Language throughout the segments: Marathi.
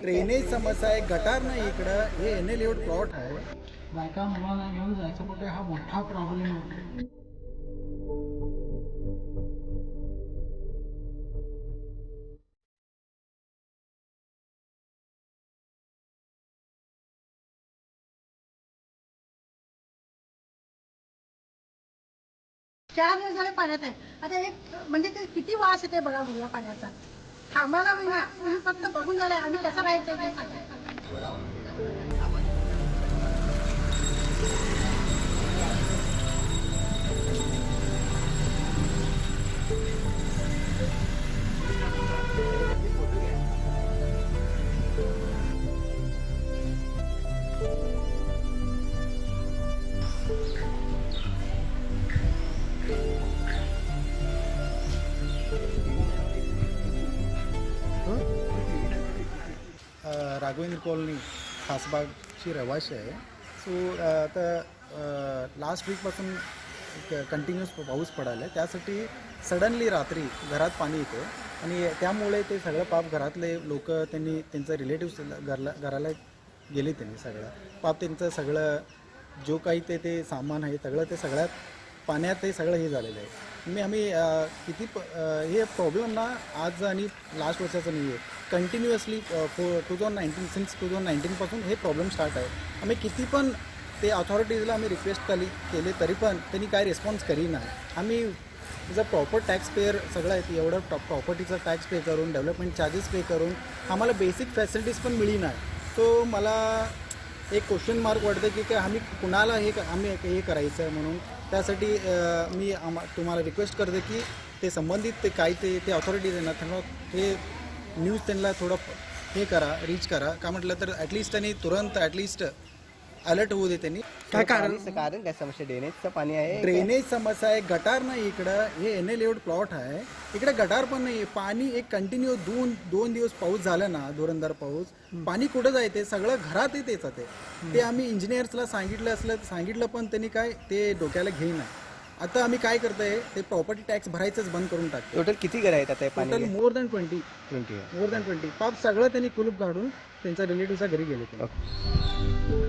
ड्रेनेज समस्या आहे गटार नाही इकडं. हे एन एल एवढ प्लॉट आहे. बायका मुलांना घेऊन जायचं कुठे? हा मोठा प्रॉब्लेम होतो चार दिवस झाले पाण्यात आहे. आता एक म्हणजे ते किती वास येते बघा बघा पाण्याचा. थांबायला होईना तुम्ही फक्त बघून झाले आम्ही कसं राहायचं ते राघवेंद्र कॉलनी खासबागची रहिवाशी आहे. सो आता लास्ट वीकपासून कंटिन्युअस पाऊस पडायला आहे. त्यासाठी सडनली रात्री घरात पाणी येतं. आणि त्यामुळे ते सगळं पाप घरातले लोक त्यांनी त्यांचं रिलेटिव्ह घरला घराला गेले त्यांनी सगळं. पाप त्यांचं सगळं जो काही ते ते सामान आहे सगळं ते सगळ्यात पाण्यात ते सगळं हे झालेलं आहे. मी आम्ही अ, किती प अ, हे प्रॉब्लेम ना आज आणि लास्ट वर्षाचं नाही आहे कंटिन्युअसली फो two thousand nineteen since two thousand नाईन्टीनपासून हे प्रॉब्लेम स्टार्ट आहे. आम्ही किती पण ते अथॉरिटीजला आम्ही रिक्वेस्ट केली केले तरी पण त्यांनी काय रिस्पॉन्स करी नाही. आम्ही जर प्रॉपर टॅक्स पेअर सगळं आहे एवढं प्रॉ प्रॉपर्टीचा टॅक्स पे करून डेव्हलपमेंट चार्जेस पे करून आम्हाला बेसिक फॅसिलिटीज पण मिळी नाही. तो मला एक क्वेश्चन मार्क वाटतं की काय आम्ही कुणाला हे क- आम्ही हे करायचं आहे म्हणून? त्यासाठी मी आम्हा तुम्हाला रिक्वेस्ट करते की ते संबंधित ते काय ते ते ऑथॉरिटीज आहे ना त्यांना हे न्यूज त्यांना थोडं हे करा रीच करा. का म्हटलं तर ॲटलिस्ट त्यांनी तुरंत ॲटलिस्ट अलर्ट होऊ दे त्यांनी. काय कारण? कारण काय समस्या? ड्रेनेजचं पाणी आहे. ड्रेनेज समस्या आहे गटार नाही इकडं. हे एन एल एवढ प्लॉट आहे. इकडे गटार पण नाही पाणी एक कंटिन्यू दोन दोन दिवस पाऊस झाला ना धुरंधार पाऊस पाणी कुठं जायते सगळं घरात येतेच ते. ते आम्ही इंजिनियर्सला सांगितलं असलं सांगितलं पण त्यांनी काय ते डोक्याला घेईना. आता आम्ही काय करतोय ते प्रॉपर्टी टॅक्स भरायचंच बंद करून टाकतो टोटल किती घर आहेत आता हे टोटल पाणी more than twenty twenty more than twenty पाप सगळं त्यांनी कुलूप काढून त्यांच्या रिलेटिव्हच्या घरी गेले ते.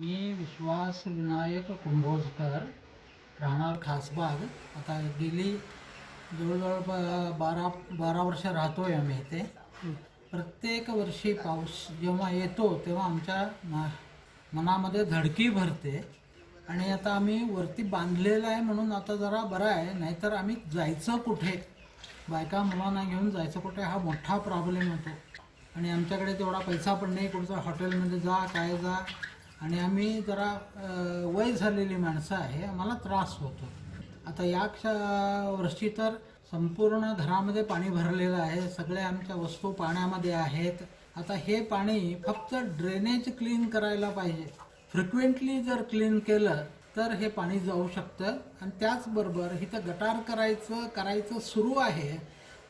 मी विश्वास विनायक कुंभोजकर राहणार खासबाग. आता गेली जवळजवळ ब- बारा बारा वर्ष राहतोय आम्ही इथे. प्रत्येक वर्षी पाऊस जेव्हा येतो तेव्हा आमच्या म- मनामध्ये धडकी भरते. आणि आता आम्ही वरती बांधलेलं आहे म्हणून आता जरा बरं आहे. नाहीतर आम्ही जायचं कुठे? बायका मुलांना घेऊन जायचं कुठे? हा मोठा प्रॉब्लेम होतो. आणि आमच्याकडे तेवढा पैसा पण नाही. कुठचं हॉटेलमध्ये जा काय जा. आणि आम्ही जरा वय झालेली माणसं आहे आम्हाला त्रास होतो. आता या क्ष वर्षी तर संपूर्ण घरामध्ये पाणी भरलेलं आहे सगळ्या आमच्या वस्तू पाण्यामध्ये आहेत. आता हे पाणी फक्त ड्रेनेज क्लीन करायला पाहिजे. फ्रिक्वेंटली जर क्लीन केलं तर हे पाणी जाऊ शकतं. आणि त्याचबरोबर इथं गटार करायचं करायचं सुरू आहे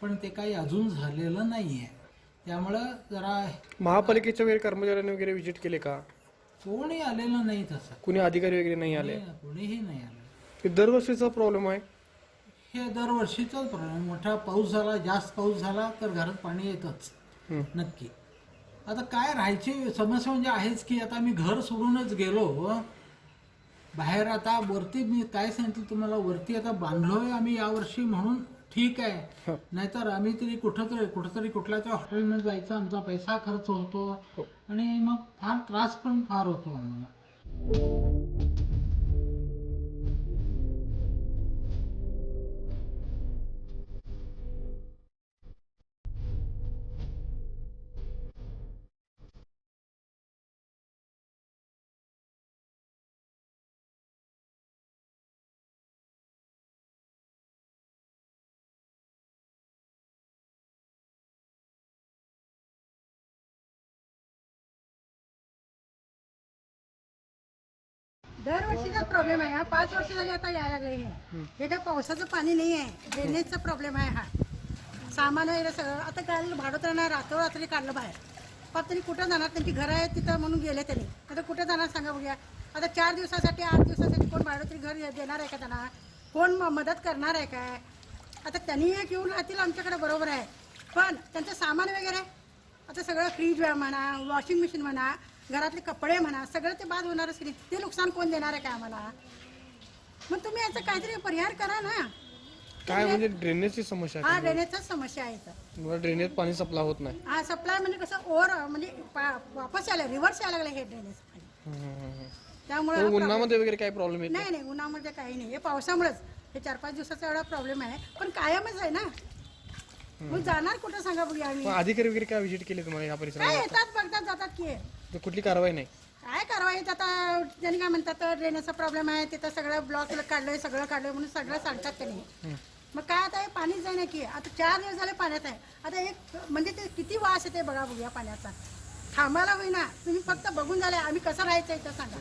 पण ते काही अजून झालेलं नाही आहे त्यामुळं जरा महापालिकेच्या वगैरे कर्मचाऱ्यांनी वगैरे व्हिजिट केले का? कोणी आलेलं नाही तसं. कुणी अधिकारी वगैरे नाही आले? कोणीही नाही आलं. हे दरवर्षीचा प्रॉब्लेम आहे? हे दरवर्षीचाच प्रॉब्लेम मोठा पाऊस झाला जास्त पाऊस झाला तर घरात पाणी येतच. हं. नक्की. आता काय राहायची समस्या म्हणजे आहेच की आता मी घर सोडूनच गेलो बाहेर आता वरती मी काय सांगितलं तुम्हाला? वरती आता बांधलोय आम्ही यावर्षी म्हणून. ठीक आहे. नाहीतर आम्ही तरी कुठंतरी कुठंतरी कुठल्या तरी हॉटेलमध्ये जायचं आमचा पैसा खर्च होतो. आणि मग फार त्रास पण फार होतो आम्हाला. दरवर्षीचा प्रॉब्लेम आहे. हा पाच वर्ष झाली आता यायला लागले हे हे काय पावसाचं पाणी नाही आहे ड्रेनेजचा प्रॉब्लेम आहे हा. सामान वगैरे सगळं. आता काल भाडोत्रांना रात्री काढलं बाहेर. पण तरी कुठं जाणार? त्यांची घरं आहेत तिथं म्हणून गेले त्यांनी. आता कुठं जाणार सांगा बघूया. आता चार दिवसासाठी आठ दिवसासाठी कोण भाडोत्री घर देणार आहे का त्यांना? कोण म- मदत करणार आहे काय आता त्यांनी एक येऊन राहतील आमच्याकडे बरोबर आहे. पण त्यांचं सामान वगैरे आता सगळं फ्रीज म्हणा वॉशिंग मशीन म्हणा घरातले कपडे म्हणा सगळं ते बाद होणारच की नाही. ते नुकसान कोण देणार आहे का आम्हाला? मग तुम्ही याचा काहीतरी परिहार करा ना. काय म्हणजे ड्रेनेजची समस्या हा आहे ड्रेनेजचाच समस्या आहे इथं. तुम्हाला ड्रेनेज पाणी सप्लाय होत नाही. हा सप्लाय म्हणजे कसं ओव्हर म्हणजे पा- वापस यायला रिव्हर्स यायला लागलं हे ड्रेनेज हम्म, हम्म, हम्म. त्यामुळे उन्हामध्ये वगैरे काय प्रॉब्लेम येत नाही नाही? उन्हामध्ये काही नाही. हे पावसामुळेच. हे चार पाच दिवसाचा एवढा प्रॉब्लेम आहे. पण कायमच आहे ना. मग जाणार कुठं सांगा बघूया आम्ही. मग अधिकारी वगैरे काय व्हिजिट केले तुम्हाला या काय परिसरात येतात बघतात जातात की. तर कुठली कारवाई नाही. काय कारवाई? आता त्यांनी काय म्हणतात ड्रेनेजचा प्रॉब्लेम आहे तिथं सगळं ब्लॉक काढलंय सगळं काढलंय म्हणून सगळं सांगतात त्यांनी. मग काय आता हे पाणीच जाईना की? आता चार दिवस झाले पाण्यात आहे. आता एक म्हणजे ते किती वास येते बघा बघूया पाण्याचा. थांबायला होईना. तुम्ही फक्त बघून झाले आम्ही कसं राहायचं इथं सांगा.